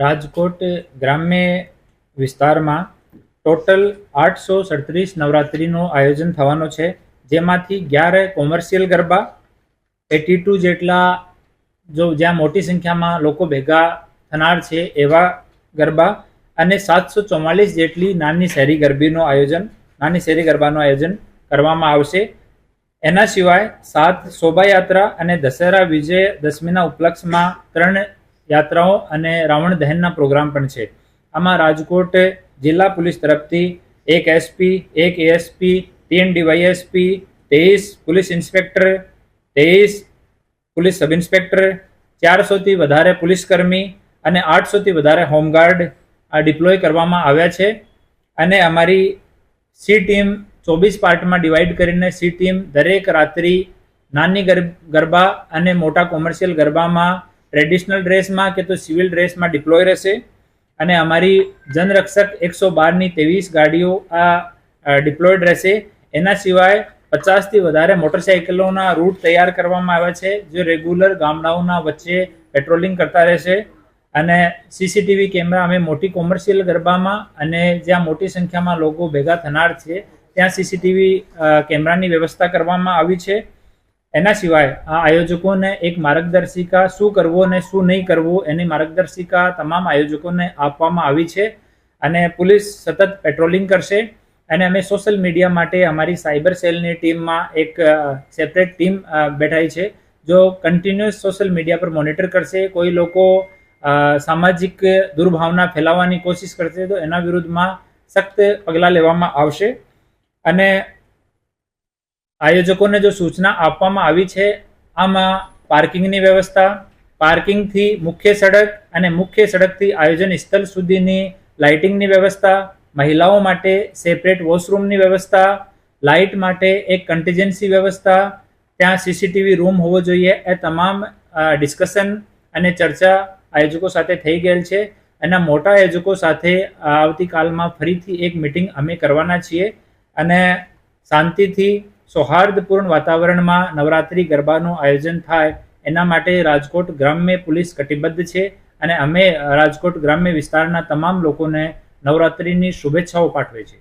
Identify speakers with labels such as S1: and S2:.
S1: રાજકોટ ગ્રામ્ય વિસ્તારમાં ટોટલ આઠસો સડત્રીસ નવરાત્રિનું આયોજન થવાનું છે. જેમાંથી અગિયાર કોમર્શિયલ ગરબા, એટી ટુ જેટલા જો જ્યાં મોટી સંખ્યામાં લોકો ભેગા થનાર છે એવા ગરબા અને સાતસો ચોમાલીસ જેટલી નાની શહેરી ગરબીનું આયોજન, નાની શહેરી ગરબાનું આયોજન કરવામાં આવશે. એના સિવાય સાત શોભાયાત્રા અને દશેરા વિજય દશમીના ઉપલક્ષમાં ત્રણ યાત્રાઓ અને રાવણ દહેનના પ્રોગ્રામ પણ છે. આમાં રાજકોટ જિલ્લા પોલીસ તરફથી એક એસપી એક એએસપી તીન ડીવાયએસપી તેવીસ પોલીસ ઇન્સ્પેક્ટર તેવીસ પોલીસ સબ ઇન્સ્પેક્ટર, ચારસોથી વધારે પોલીસ કર્મી અને આઠસોથી વધારે હોમગાર્ડ આ ડિપ્લોય કરવામાં આવ્યા છે. અને અમારી સી ટીમ ચોવીસ પાર્ટમાં ડિવાઈડ કરીને સી ટીમ દરેક રાત્રિ નાની ગરબા અને મોટા કોમર્શિયલ ગરબામાં ટ્રેડિશનલ ડ્રેસમાં કે તો સિવિલ ડ્રેસમાં ડિપ્લોય રહેશે. અને અમારી જનરક્ષક એકસો બારની ત્રેવીસ ગાડીઓ આ ડિપ્લોયડ રહેશે. એના સિવાય પચાસથી વધારે મોટરસાઇકલોના રૂટ તૈયાર કરવામાં આવ્યા છે, જે રેગ્યુલર ગામડાઓના વચ્ચે પેટ્રોલિંગ કરતા રહેશે. અને સીસીટીવી કેમેરા અમે મોટી કોમર્શિયલ ગરબામાં અને જ્યાં મોટી સંખ્યામાં લોકો ભેગા થનાર છે, ત્યાં સીસીટીવી કેમેરાની વ્યવસ્થા કરવામાં આવી છે. એના સિવાય આ આયોજકોને એક માર્ગદર્શિકા શું કરવું અને શું નહીં કરવું એની માર્ગદર્શિકા તમામ આયોજકોને આપવામાં આવી છે અને પોલીસ સતત પેટ્રોલિંગ કરશે. અને અમે સોશિયલ મીડિયા માટે અમારી સાયબર સેલની ટીમમાં એક સેપરેટ ટીમ બેઠાઈ છે, જો કન્ટિન્યુઅસ સોશિયલ મીડિયા પર મોનિટર કરશે, કોઈ લોકો સામાજિક દુર્ભાવના ફેલાવવાની કોશિશ કરશે, તો એના વિરુદ્ધમાં સખ્ત પગલાં લેવામાં આવશે. અને આયોજકોને જો સૂચના આપવામાં આવી છે, આમાં પાર્કિંગની વ્યવસ્થા, પાર્કિંગથી મુખ્ય સડક અને મુખ્ય સડકથી આયોજન સ્થળ સુધીની લાઇટિંગની વ્યવસ્થા, મહિલાઓ માટે સેપરેટ વોશરૂમની વ્યવસ્થા, લાઇટ માટે એક કન્ટીજન્સી વ્યવસ્થા, ત્યાં સીસીટીવી રૂમ હોવો જોઈએ, એ તમામ ડિસ્કશન અને ચર્ચા આયોજકો સાથે થઈ ગયેલ છે. એના મોટા આયોજકો સાથે આવતીકાલમાં ફરીથી એક મિટિંગ અમે કરવાના છીએ. અને શાંતિથી સૌહાર્દપૂર્ણ વાતાવરણમાં નવરાત્રિ ગરબાનું આયોજન થાય, એના માટે રાજકોટ ગ્રામ્ય પોલીસ કટિબદ્ધ છે અને અમે રાજકોટ ગ્રામ્ય વિસ્તારના તમામ લોકોને નવરાત્રિની શુભેચ્છાઓ પાઠવે છે.